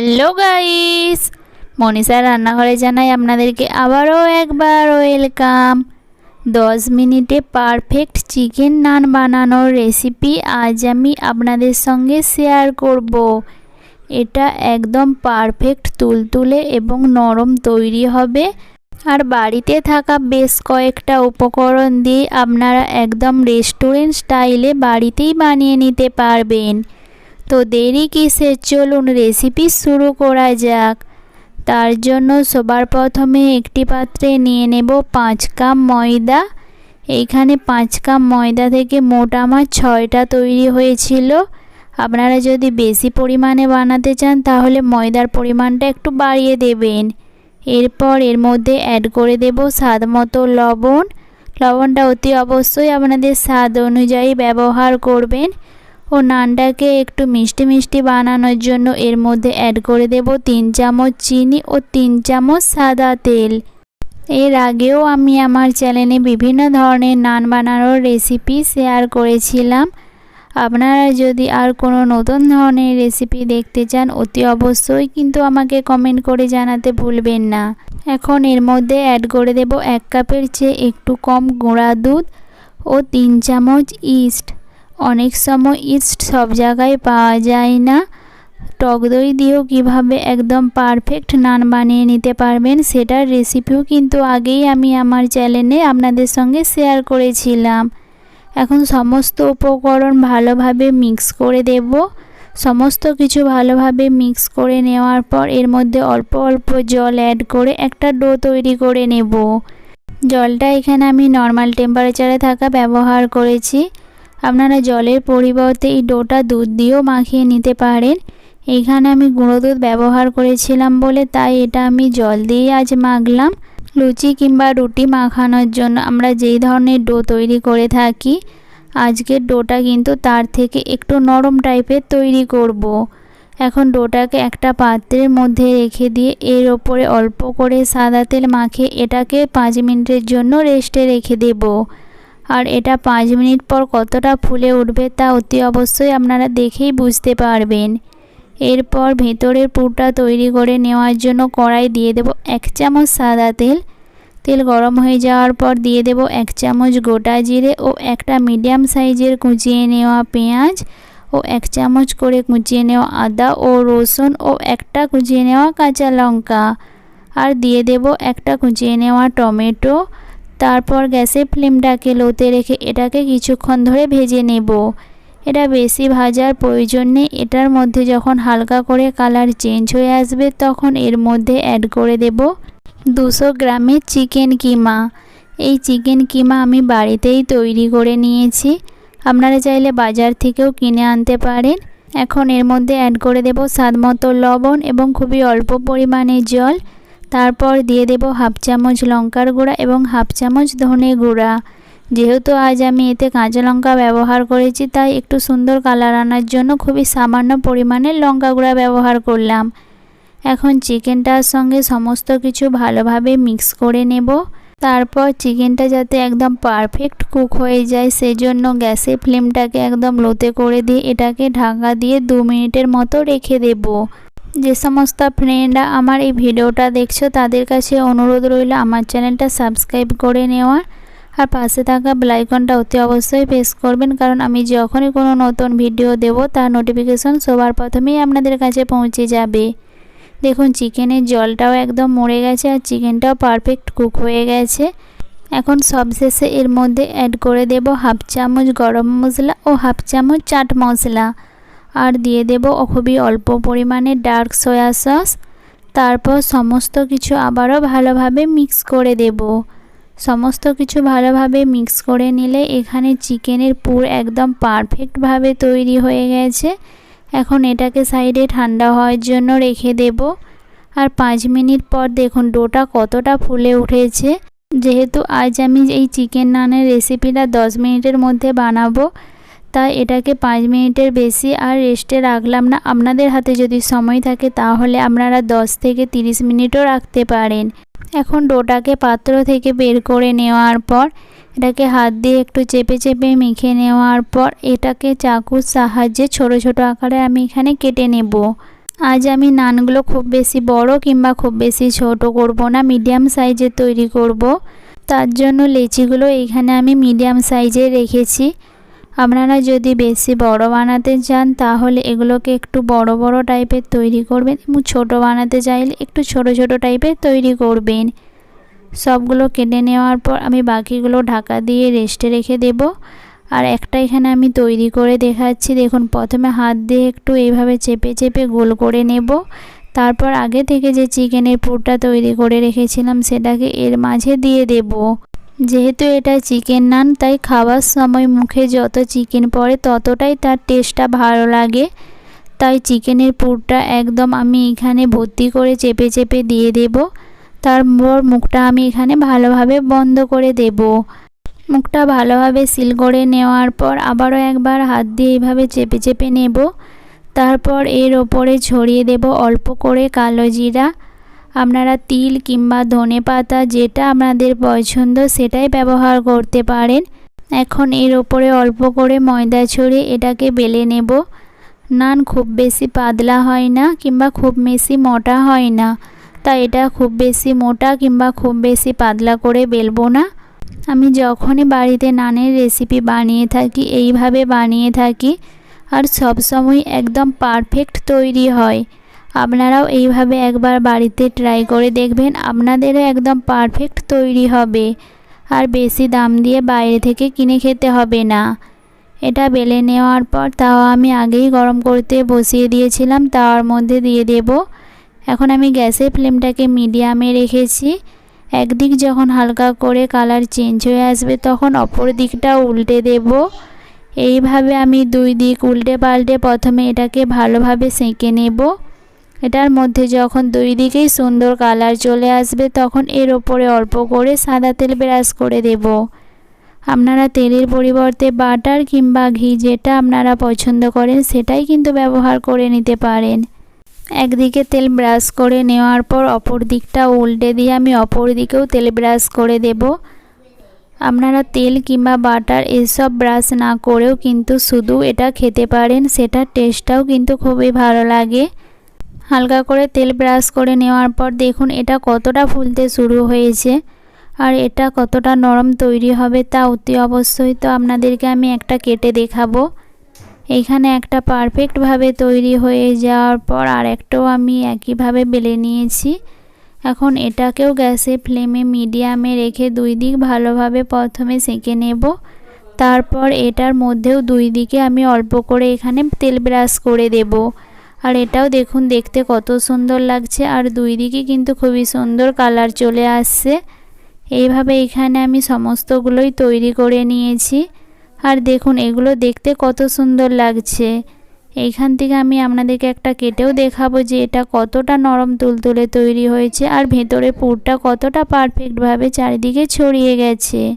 Hello guys Manisha রান্নাঘরে জানাই আপনাদেরকে আবারও একবার ওয়েলকাম দশ মিনিটে পারফেক্ট চিকেন নান বানানোর রেসিপি আজ আমি আপনাদের সঙ্গে শেয়ার করব। এটা একদম পারফেক্ট তুলতুলে এবং নরম তৈরি হবে। আর বাড়িতে থাকা বেশ কয়েকটা উপকরণ দিয়ে আপনারা একদম রেস্টুরেন্ট স্টাইলে বাড়িতেই বানিয়ে নিতে পারবেন। তো দেরি কিসের? চলুন রেসিপি শুরু করা যাক। তার জন্য সবার প্রথমে একটি পাত্রে নিয়ে নেব পাঁচ কাপ ময়দা। এইখানে পাঁচ কাপ ময়দা থেকে মোট আমার ছয়টা তৈরি হয়েছিল। আপনারা যদি বেশি পরিমাণে বানাতে চান, তাহলে ময়দার পরিমাণটা একটু বাড়িয়ে দেবেন। এরপর এর মধ্যে অ্যাড করে দেব স্বাদ মতো লবণ। লবণটা অতি অবশ্যই আপনাদের স্বাদ অনুযায়ী ব্যবহার করবেন। ও নানটাকে একটু মিষ্টি মিষ্টি বানানোর জন্য এর মধ্যে অ্যাড করে দেব তিন চামচ চিনি ও তিন চামচ সাদা তেল। এর আগেও আমি আমার চ্যানেলে বিভিন্ন ধরনের নান বানানোর রেসিপি শেয়ার করেছিলাম। আপনারা যদি আর কোনো নতুন ধরনের রেসিপি দেখতে চান, অতি অবশ্যই কিন্তু আমাকে কমেন্ট করে জানাতে ভুলবেন না। এখন এর মধ্যে অ্যাড করে দেব এক কাপের চেয়ে একটু কম গুঁড়া দুধ ও তিন চামচ ইস্ট অনেক সময় ইস্ট সব জায়গায় পাওয়া যায় না। টক দই দিয়েও কীভাবে একদম পারফেক্ট নান বানিয়ে নিতে পারবেন সেটার রেসিপিও কিন্তু আগেই আমি আমার চ্যানেলে আপনাদের সঙ্গে শেয়ার করেছিলাম। এখন সমস্ত উপকরণ ভালোভাবে মিক্স করে দেব। সমস্ত কিছু ভালোভাবে মিক্স করে নেওয়ার পর এর মধ্যে অল্প অল্প জল অ্যাড করে একটা ডো তৈরি করে নেব। জলটা এখানে আমি নর্মাল টেম্পারেচারে থাকা ব্যবহার করেছি। আপনারা জলের পরিবর্তে এই ডোটা দুধ দিয়েও মাখিয়ে নিতে পারেন। এখানে আমি গুঁড়ো দুধ ব্যবহার করেছিলাম বলে, তাই এটা আমি জল দিয়ে আজ মাখলাম। লুচি কিংবা রুটি মাখানোর জন্য আমরা যেই ধরনের ডো তৈরি করে থাকি, আজকের ডোটা কিন্তু তার থেকে একটু নরম টাইপের তৈরি করব। এখন ডোটাকে একটা পাত্রের মধ্যে রেখে দিয়ে এর ওপরে অল্প করে সাদা তেল মাখে এটাকে পাঁচ মিনিটের জন্য রেস্টে রেখে দেব। আর এটা পাঁচ মিনিট পর কতটা ফুলে উঠবে তা অতি অবশ্যই আপনারা দেখেই বুঝতে পারবেন। এরপর ভেতরের পুরটা তৈরি করে নেওয়ার জন্য কড়াই দিয়ে দেব এক চামচ সাদা তেল। তেল গরম হয়ে যাওয়ার পর দিয়ে দেব এক চামচ গোটা জিরে ও একটা মিডিয়াম সাইজের কুচিয়ে নেওয়া পেঁয়াজ ও এক চামচ করে কুচিয়ে নেওয়া আদা ও রসুন ও একটা কুচিয়ে নেওয়া কাঁচা লঙ্কা। আর দিয়ে দেব একটা কুচিয়ে নেওয়া টমেটো তারপর গ্যাসের ফ্লেমটাকে লোতে রেখে এটাকে কিছুক্ষণ ধরে ভেজে নেব। এটা বেশি ভাজার প্রয়োজন নেই। এটার মধ্যে যখন হালকা করে কালার চেঞ্জ হয়ে আসবে, তখন এর মধ্যে অ্যাড করে দেব দুশো গ্রামের চিকেন কিমা। এই চিকেন কিমা আমি বাড়িতেই তৈরি করে নিয়েছি। আপনারা চাইলে বাজার থেকেও কিনে আনতে পারেন। এখন এর মধ্যে অ্যাড করে দেব স্বাদ মতো লবণ এবং খুবই অল্প পরিমাণে জল। তারপর দিয়ে দেব হাফ চামচ লঙ্কার গুঁড়া এবং হাফ চামচ ধনে গুঁড়া। যেহেতু আজ আমি এতে কাঁচা লঙ্কা ব্যবহার করেছি, তাই একটু সুন্দর কালার আনার জন্য খুবই সামান্য পরিমাণে লঙ্কা গুঁড়া ব্যবহার করলাম। এখন চিকেনটার সঙ্গে সমস্ত কিছু ভালোভাবে মিক্স করে নেব। তারপর চিকেনটা যাতে একদম পারফেক্ট কুক হয়ে যায়, সেজন্য গ্যাসের ফ্লেমটাকে একদম লোতে করে দিয়ে এটাকে ঢাকা দিয়ে দু মিনিটের মতো রেখে দেব। যে সমস্ত ফ্রেন্ডরা আমার এই ভিডিওটা দেখছ, তাদের কাছে অনুরোধ রইল আমার চ্যানেলটা সাবস্ক্রাইব করে নেওয়ার আর পাশে থাকা বেলাইকনটা অতি অবশ্যই প্রেস করবেন, কারণ আমি যখনই কোনো নতুন ভিডিও দেব, তার নোটিফিকেশন সবার প্রথমেই আপনাদের কাছে পৌঁছে যাবে। দেখুন চিকেনের জলটাও একদম মরে গেছে আর চিকেনটাও পারফেক্ট কুক হয়ে গেছে। এখন সবশেষে এর মধ্যে অ্যাড করে দেব হাফ চামচ গরম মশলা ও হাফ চামচ চাট মশলা। আর দিয়ে দেব খুবই অল্প পরিমাণে ডার্ক সয়া সস। তারপর সমস্ত কিছু আবারও ভালোভাবে মিক্স করে দেব। সমস্ত কিছু ভালোভাবে মিক্স করে নিলে এখানে চিকেনের পুর একদম পারফেক্টভাবে তৈরি হয়ে গেছে। এখন এটাকে সাইডে ঠান্ডা হওয়ার জন্য রেখে দেব। আর পাঁচ মিনিট পর দেখুন ডোটা কতটা ফুলে উঠেছে। যেহেতু আজ আমি এই চিকেন নানের রেসিপিটা দশ মিনিটের মধ্যে বানাবো তাই এটাকে পাঁচ মিনিটের বেশি আর রেস্টে রাখলাম না। আপনাদের হাতে যদি সময় থাকে তাহলে আপনারা দশ থেকে তিরিশ মিনিটও রাখতে পারেন। এখন ডোটাকে পাত্র থেকে বের করে নেওয়ার পর, এটাকে হাত দিয়ে একটু চেপে চেপে মেখে নেওয়ার পর, এটাকে চাকুর সাহায্যে ছোট ছোট আকারে আমি এখানে কেটে নেব। আজ আমি নানগুলো খুব বেশি বড় কিংবা খুব বেশি ছোট করব না, মিডিয়াম সাইজের তৈরি করব। তার জন্য লেচিগুলো এইখানে আমি মিডিয়াম সাইজে রেখেছি। আপনারা যদি বেশি বড় বানাতে চান, তাহলে এগুলোকে একটু বড় বড় টাইপের তৈরি করবেন এবং ছোট বানাতে চাইলে একটু ছোট ছোট টাইপের তৈরি করবেন। সবগুলো কেটে নেওয়ার পর আমি বাকিগুলো ঢাকা দিয়ে রেস্টে রেখে দেব। আর একটা এখানে আমি তৈরি করে দেখাচ্ছি। দেখুন, প্রথমে হাত দিয়ে একটু এইভাবে চেপে চেপে গোল করে নেব। তারপর আগে থেকে যে চিকেনের পুরটা তৈরি করে রেখেছিলাম, সেটাকে এর মাঝে দিয়ে দেব। যেহেতু এটা চিকেন নান, তাই খাওয়ার সময় মুখে যত চিকেন পড়ে ততটাই তার টেস্টটা ভালো লাগে। তাই চিকেনের পুরটা একদম আমি এখানে ভর্তি করে চেপে চেপে দিয়ে দেব। তারপর মুখটা আমি এখানে ভালোভাবে বন্ধ করে দেব। মুখটা ভালোভাবে সিল করে নেওয়ার পর আবারও একবার হাত দিয়ে এইভাবে চেপে চেপে নেব। তারপর এর ওপরে ছড়িয়ে দেব অল্প করে কালো জিরা। আপনারা তিল কিংবা ধনে পাতা যেটা আপনাদের পছন্দ সেটাই ব্যবহার করতে পারেন। এখন এর ওপরে অল্প করে ময়দা ছড়িয়ে এটাকে বেলে নেব। নান খুব বেশি পাতলা হয় না কিংবা খুব বেশি মোটা হয় না। তাই এটা খুব বেশি মোটা কিংবা খুব বেশি পাতলা করে বেলবো না। আমি যখনই বাড়িতে নানের রেসিপি বানিয়ে থাকি, এইভাবে বানিয়ে থাকি। আর সবসময় একদম পারফেক্ট তৈরি হয়। আপনারাও এইভাবে একবার বাড়িতে ট্রাই করে দেখবেন, আপনাদেরও একদম পারফেক্ট তৈরি হবে। আর বেশি দাম দিয়ে বাইরে থেকে কিনে খেতে হবে না। এটা বেলে নেওয়ার পর তাও আমি আগেই গরম করতে বসিয়ে দিয়েছিলাম তাওয়ার মধ্যে দিয়ে দেব। এখন আমি গ্যাসের ফ্লেমটাকে মিডিয়ামে রেখেছি। একদিক যখন হালকা করে কালার চেঞ্জ হয়ে আসবে, তখন অপর দিকটা উল্টে দেব। এইভাবে আমি দুই দিক উল্টে পাল্টে প্রথমে এটাকে ভালোভাবে সেঁকে নেব। এটার মধ্যে যখন দুই দিকেই সুন্দর কালার চলে আসবে, তখন এর ওপরে অল্প করে সাদা তেল ব্রাশ করে দেব। আপনারা তেলের পরিবর্তে বাটার কিংবা ঘি যেটা আপনারা পছন্দ করেন, সেটাই কিন্তু ব্যবহার করে নিতে পারেন। একদিকে তেল ব্রাশ করে নেওয়ার পর অপর দিকটা উল্টে দিয়ে আমি অপর দিকেও তেল ব্রাশ করে দেব। আপনারা তেল কিংবা বাটার এসব ব্রাশ না করেও কিন্তু শুধু এটা খেতে পারেন, সেটার টেস্টটাও কিন্তু খুবই ভালো লাগে। হালকা করে তেল ব্রাশ করে নেওয়ার পর দেখুন এটা কতটা ফুলতে শুরু হয়েছে আর এটা কতটা নরম তৈরি হবে তা অতি অবশ্যই তো আপনাদেরকে আমি একটা কেটে দেখাবো। এইখানে একটা পারফেক্টভাবে তৈরি হয়ে যাওয়ার পর আর একটাও আমি একইভাবে বেলে নিয়েছি। এখন এটাকেও গ্যাসে ফ্লেমে মিডিয়ামে রেখে দুই দিক ভালোভাবে প্রথমে সেঁকে নেব। তারপর এটার মধ্যেও দুই দিকে আমি অল্প করে এখানে তেল ব্রাশ করে দেব। আর এটাও দেখুন, দেখতে কত সুন্দর লাগছে। আর দুই দিকে কিন্তু খুবই সুন্দর কালার চলে আসছে। এইভাবে এখানে আমি সমস্তগুলোই তৈরি করে নিয়েছি। আর দেখুন, এগুলো দেখতে কত সুন্দর লাগছে। এইখান থেকে আমি আপনাদেরকে একটা কেটেও দেখাবো যে এটা কতটা নরম তুলতুলে তৈরি হয়েছে। আর ভেতরে পুরটা কতটা পারফেক্টভাবে চারিদিকে ছড়িয়ে গেছে।